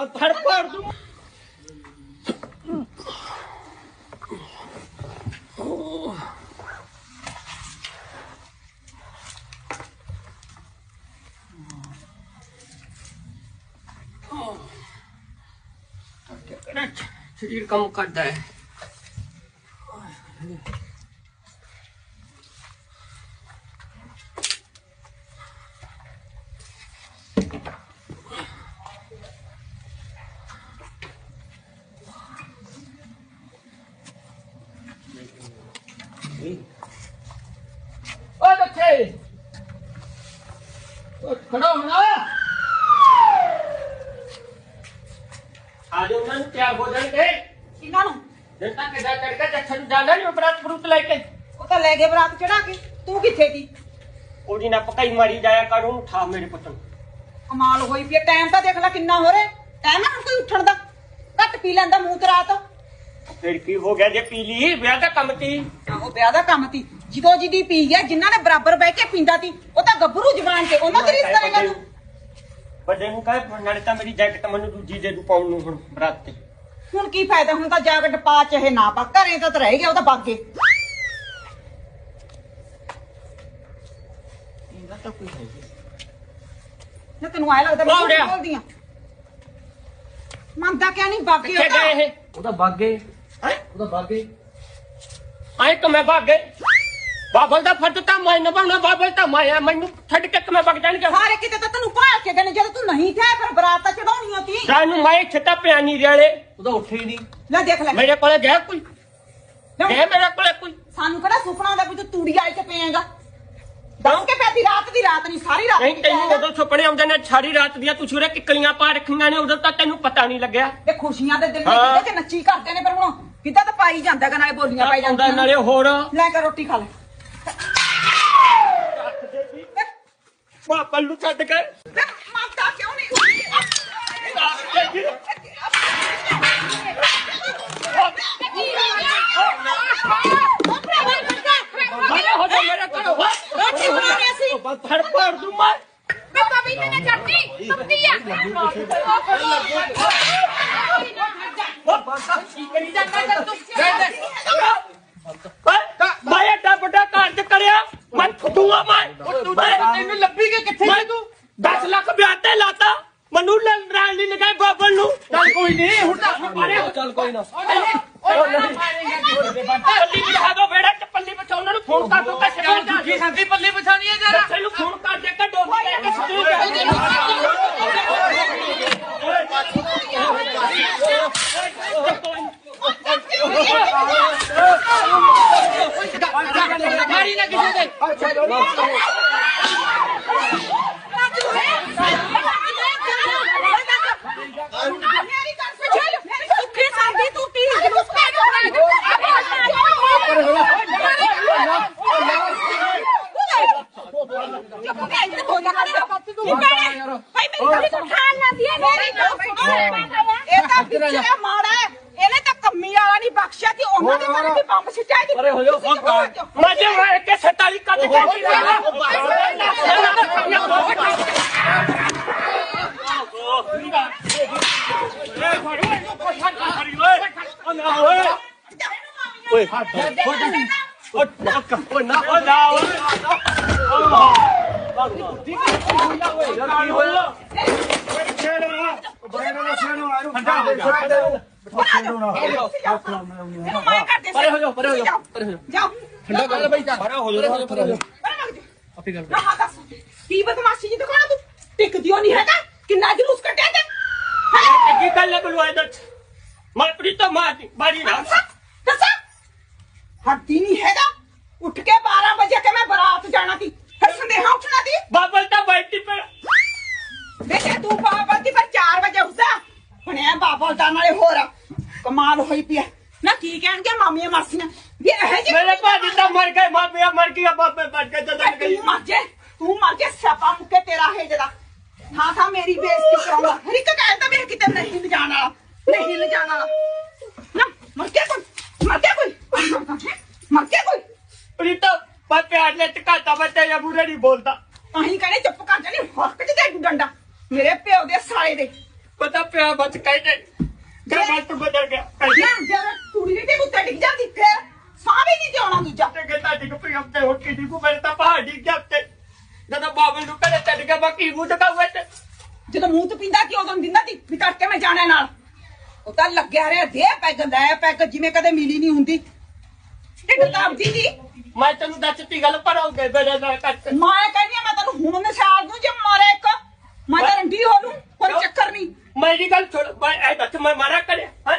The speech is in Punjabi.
ਆਪਾਂ ਸਰੀਰ ਕੰਮ ਕਰਦਾ ਹੈ। ਖੜੋ ਹੋਣਾ। ਆ ਜਾਓ ਨਾ ਤਿਆਰ ਹੋ ਜਾਣਗੇ। ਇਹਨਾਂ ਨੂੰ? ਜਨਤਾ ਕੇ ਦਾ ਤੜਕਾ ਜੱਛਣ ਜਾਣਾ ਨਹੀਂ ਬਰਾਤ ਫਰੂਟ ਲੈ ਕੇ। ਉਹ ਤਾਂ ਲੈ ਗਏ ਬਰਾਤ ਚੜਾ ਕੇ। ਤੂੰ ਕਿੱਥੇ ਸੀ? ਉਹਦੀ ਨਾ ਪਕਾਈ ਮਾਰੀ ਜਾਇਆ ਕਰ ਉਹਨੂੰ ਠਾ ਮੇਰੇ ਪੁੱਤ ਨੂੰ। ਕਮਾਲ ਹੋਈ ਪਈ ਟਾਈਮ ਤਾਂ ਦੇਖ ਲੈ ਕਿੰਨਾ ਹੋ ਰਿਹਾ। ਟਾਈਮ ਹੈ ਹੁਣ ਕੋਈ ਉੱਠਣ ਦਾ। ਘੱਟ ਪੀ ਲੈਂਦਾ ਮੂੰਹ ਤੇ ਰਾਤ। ਫਿਰ ਕੀ ਹੋ ਗਿਆ ਜੇ ਪੀ ਲਈ? ਵਿਆਹ ਦਾ ਕੰਮ ਤੀ। ਆਹੋ ਵਿਆਹ ਦਾ ਕੰਮ ਤੀ। ਜਦੋਂ ਜਿੱਦੀ ਪੀ ਗਿਆ ਜਿਨ੍ਹਾਂ ਨੇ ਬਰਾਬਰ ਬਹਿ ਕੇ ਪੀਂਦਾ ਤੀ ਉਹ ਤਾਂ ਗੱਭਰੂ ਜਵਾਨ ਤੇ ਉਹਨਾਂ ਦੀ ਰੀਸ ਕਰੇਗਾ ਤੂੰ। ਵੱਡੇ ਨੂੰ ਕਹੇ ਨਾਲੇ ਤਾਂ ਮੇਰੀ ਜੈਕਟ ਮੈਨੂੰ ਦੂਜੀ ਦੇ ਦੂ ਪਾਉਣ ਨੂੰ ਹੁਣ ਬਰਾਤ ਤੇ। ਹੁਣ ਕੀ ਫਾਇਦਾ ਹੁਣ ਤਾਂ ਜਾਕਟ ਪਾ ਚਾਹੇ ਨਾ ਪਾ ਘਰੇ ਤਾਂ ਤਾਂ ਰਹਿ ਗਿਆ ਉਹ ਤਾਂ ਬਾਗੇ ਇਹਦਾ ਤਾਂ ਕੋਈ ਹੈ ਨਹੀਂ। ਨਾ ਤੈਨੂੰ ਆਇਆ ਲੱਗਦਾ ਬਾਉ ਡਿਆ। ਬੋਲਦੀਆਂ ਮੰਨਦਾ ਕਿਆ ਨਹੀਂ ਬਾਗੇ ਉਹਦਾ ਬਾਗੇ ਹੈਂ? ਉਹਦਾ ਬਾਗੇ ਆਏ ਕਿ ਮੈਂ ਭਾਗ ਗਏ। ਬਾਬਲ ਦਾ ਫਰਜ਼ ਤਾਂ ਮੈਂ ਨਿਭਾਉਣਾ ਬਾਬਲ ਤਾਂ ਮੈਂ ਆ, ਮੈਨੂੰ ਛੱਡ ਕੇ ਕਿ ਮੈਂ ਵਗ ਜਾਣਗੇ? ਸਾਰੇ ਕਿਤੇ ਤਾਂ ਤੈਨੂੰ ਭਾਲ ਕੇ ਗਏ ਜਦੋਂ ਤੂੰ ਨਹੀਂ ਥਿਆ ਫਿਰ ਬਰਾਤ ਤਾਂ ਚੜਾਉਣੀ ਹੋਤੀ ਸਾਨੂੰ ਮੈਂ ਛੱਟਾ ਪਿਆ ਨਹੀਂ ਰੇਲੇ ਉਹਦਾ ਉੱਠੇ ਹੀ ਨਹੀਂ। ਲੈ ਦੇਖ ਲੈ। ਮੇਰੇ ਕੋਲ ਗਿਆ ਕੋਈ? ਗਿਆ ਮੇਰੇ ਕੋਲ ਕੋਈ? ਸਾਨੂੰ ਕਿਹੜਾ ਸੁਪਨਾ ਆਉਂਦਾ ਵੀ ਤੂੰ ਤੂੜੀ ਆਈ ਤੇ ਪਏਗਾ? ਦਮ ਕੇ ਪੈਦੀ ਰਾਤ ਦੀ ਰਾਤ ਨਹੀਂ ਸਾਰੀ ਰਾਤ ਨਹੀਂ ਤੈਨੂੰ ਪਏਂਗਾ। ਉਦੋਂ ਸੁਪਨੇ ਆਉਂਦੇ ਨੇ ਸਾਰੀ ਰਾਤ ਦੀਆਂ ਤੂੰ ਸੁਰੇ ਕਿੱਕਲੀਆਂ ਪਾ ਰੱਖੀਆਂ ਨੇ ਉਦੋਂ ਤਾਂ ਤੈਨੂੰ ਪਤਾ ਨਹੀਂ ਲੱਗਿਆ। ਤੇ ਖੁਸ਼ੀਆਂ ਦੇ ਦਿਨ ਨੇ ਹਾਂ। ਕਿਤੇ ਤੇ ਨੱਚੀ ਕਰਦੇ ਨੇ ਪਰ ਹੁਣ ਕਿੱਦਾਂ ਤਾਂ ਪਾਈ ਜਾਂਦਾ ਗਾ ਨਾਲੇ ਬੋਲੀਆਂ ਪਾਈ ਜਾਂਦੀਆਂ ਨਾਲੇ ਹੋਰ। ਲੈ ਕੇ ਰੋਟੀ ਖਾ ਲੈ। ਬਾਬਲ ਨੂੰ ਛੱਡ ਕੇ ਵੇ, ਮਾਤਾ ਕਿਉਂ ਨਹੀਂ ਮਾਰੇ ਹੋ ਜਾ ਮੇਰੇ ਕੋਲ ਰੋਟੀ ਬਣਾਉਣੀ ਸੀ ਫੜ ਫੜ ਦੂੰ ਮੈਂ ਮੈਂ ਏਡਾ ਵੱਡਾ ਕਾਰਜ ਕਰਿਆ ਮੈਂ ਫੁੱਟੂਆ ਮੈਂ ਲੱਭੀ ਕਿ ਕਿੱਥੇ ਤੂੰ 10 ਲੱਖ ਵਿਆਹ ਤੇ ਲਾਤਾ ਮਨੂੰ ਲੈਣ ਲਈ ਲਗਾਏ ਬਾਬਲ ਨੂੰ ਚੱਲ ਕੋਈ ਨਹੀਂ ਹੁਣ ਤਾਂ ਮਾਰੇ ਚੱਲ ਕੋਈ ਨਾ ਪੱਲੀ ਬਿਠਾ ਦੋ ਬੇੜਾ ਚ ਪੱਲੀ ਬਿਠਾ ਉਹਨਾਂ ਨੂੰ ਫੋਨ ਕਰ ਦੋ ਕਿ ਸਿੱਧਾ ਦੂਜੀ ਸੰਦੀ ਪੱਲੀ ਪਛਾਣੀ ਹੈ ਜਰਾ ਤੈਨੂੰ ਫੋਨ ਕਰ ਦੇ ਕਿ ਕੇ ਸਿੱਧੂ ਮਾਰੀ ਨਾ ਕਿਸੇ ਦੇ ਮੇਰੀ ਗੱਲ ਸੁਣ ਚੱਲ ਮੇਰੀ ਸੁੱਖੀ ਸਾਡੀ ਤੂੰ ਤੀ ਜਲੂਸ ਇਹ ਤਾਂ ਪਿੱਛੇ ਮਾੜਾ ਹੈ ਇਹਨੇ ਤਾਂ ਕੰਮੀ ਵਾਲਾ ਨਹੀਂ ਬਖਸ਼ਿਆ ਕਿ ਉਹਨਾਂ ਦੇ ਮਨ ਦੀ ਬੰਬ ਸਿੱਟਿਆ ਕਿ ਅਰੇ ਹੋ ਜਾਓ, ਹੁਣ ਕਾਲ। ਮੈਂ ਜੇ ਮੈਂ ਕਿ ਸਤਾਲੀ ਕੱਢ ਕੇ ਓਏ ਓਏ ਨਾ ਓਏ ਨਾ ਓਏ ਪਰੇ ਹੋ ਜਾਓ, ਪਰੇ ਹੋ ਜਾਓ, ਪਰੇ ਹੋ ਜਾਓ। ਜਾਓ ਠੰਡਾ ਕਰ ਬਈ ਜਾ ਪਰੇ ਹੋ ਜਾ ਪਰੇ ਹੋ ਜਾ ਪਰੇ ਗੱਲ ਕੀ ਬਦਮਾਸ਼ੀ ਜੀ ਦਿਖਾਣਾ ਤੂੰ ਟਿਕਦੀ ਹੋ ਨਹੀਂ ਹੈਗਾ ਕਿੰਨਾ ਜਲੂਸ ਕੱਢਿਆ ਤੇ ਕੀ ਗੱਲ ਹੈ ਬਲਵਾਏ ਦੱਸ ਮੈਂ ਪ੍ਰੀਤਾ ਮਾਰੀ ਮਾਰੀ ਨਾ ਦੱਸ ਹੱਦੀ ਨਹੀਂ ਹੈਗਾ ਉੱਠ ਕੇ 12 ਵਜੇ ਕਿ ਮੈਂ ਬਰਾਤ ਜਾਣਾ ਸੀ ਫਿਰ ਸੰਦੇਹਾ ਉੱਠਣਾ ਸੀ ਬਾਬਲ ਤਾਂ ਬੈਠੀ ਪਰ ਵੇਖੇ ਤੂੰ ਬਾਬਾ ਦੀ ਫਿਰ 4 ਵਜੇ ਉੱਠਦਾ। ਬਣਿਆ ਬਾਬਾ ਦਾ ਨਾਲੇ ਹੋਰ। ਕਮਾਲ ਹੋਈ ਪਿਆ ਨਾ ਕੀ ਕਹਿਣਗੇ ਮਾਮੀਆਂ ਮਾਸੀਆਂ? ਵੀ ਇਹ ਜੀ ਮੇਰੇ ਭਾਜੀ ਤਾਂ ਮਰ ਗਏ ਮਾਪਿਆ ਮਰ ਗਿਆ ਬਾਬੇ ਮਰ ਗਏ ਜਦੋਂ ਗਈ ਤੂੰ ਮਰ ਜੇ ਤੂੰ ਮਰ ਜੇ ਸਿਆਪਾ ਮੁੱਕੇ ਤੇਰਾ ਹੈ ਜਦਾ ਥਾਂ ਥਾਂ ਮੇਰੀ ਬੇਇੱਜ਼ਤੀ ਕਰਾਉਂਦਾ। ਹਰ ਇੱਕ ਕਹਿੰਦਾ ਮੇਰੇ ਕਿਤੇ ਨਹੀਂ ਲਿਜਾਣ ਵਾਲਾ ਨਹੀਂ ਲਿਜਾਣ ਵਾਲਾ। ਨਾ ਮਰ ਗਿਆ ਕੋਈ ਮਰ ਗਿਆ ਕੋਈ ਮਰ ਗਿਆ ਕੋਈ? ਪ੍ਰੀਤਾ ਮੈਂ ਪਿਆਰ ਨੇ ਟਕਾਤਾ ਬੱਚਾ ਜਾਂ ਬੁਰੇ ਨਹੀਂ ਬੋਲਦਾ। ਅਹੀਂ ਕਹਿੰਦੇ ਚੁੱਪ ਕਰ ਜਾਨੀ ਹੱਕ ਚ ਦੇ ਡੰਡਾ। ਮੇਰੇ ਪਿਓ ਦੇ ਸਾਲੇ ਦੇ। ਪਤਾ ਪਿਆ ਬੱਚ ਕਹਿੰਦੇ ਜੇ ਬੱਚ ਬਦਲ ਗਿਆ ਕਹਿੰਦੇ। ਜਾਂ ਕੁੜੀ ਦੇ ਉੱਤੇ ਡਿੱਗ ਜਾਂਦੀ ਫੇਰ ਸਾਵੇ ਨਹੀਂ ਜਾਣਾ ਦੂਜਾ। ਤੇ ਕਹਿੰਦਾ ਡਿੱਗ ਪਈ ਉੱਤੇ ਹੋਰ ਕੀ ਡਿੱਗੂ ਮੇਰੇ ਤਾਂ ਪਹਾੜ ਗਿਆ ਉੱਤੇ। ਜਦੋਂ ਬਾਬਲ ਨੂੰ ਕਹਿੰਦੇ ਛੱਡ ਗਿਆ ਬਾਕੀ ਮੂੰਹ ਤੱਕ ਆਉਂਦਾ ਜਦੋਂ ਮੂੰਹ ਤੋਂ ਪਿੰਦਾ ਕਿ ਉਦੋਂ ਦਿੰਦਾ ਦੀ ਵੀ ਤੜਕੇ ਮੈਂ ਜਾਣੇ ਨਾਲ। ਉਹ ਤਾਂ ਲੱਗਿਆ ਰਿਹਾ ਦੇ ਪੈਗ ਲੈ ਪੈਗ ਜਿਵੇਂ ਕਦੇ ਮਿਲੀ ਨਹੀਂ ਹੁੰਦੀ। ਢਿੱਡ ਕਾਪਦੀ ਦੀ ਮੈਂ ਤੈਨੂੰ ਦੱਸਤੀ ਗੱਲ ਪਰ ਹੋ ਗਏ ਬੜੇ ਨਾਲ ਕੱਟ ਮੈਂ ਕਹਿੰਦੀ ਮੈਂ ਤੈਨੂੰ ਹੁਣ ਨਿਸ਼ਾਨ ਨੂੰ ਜੇ ਮਾਰੇ ਇੱਕ मैं गारंटी हो लूं कोई चक्कर नहीं मेरी गल छोड़ मैं ऐ बस मैं मारा करे हैं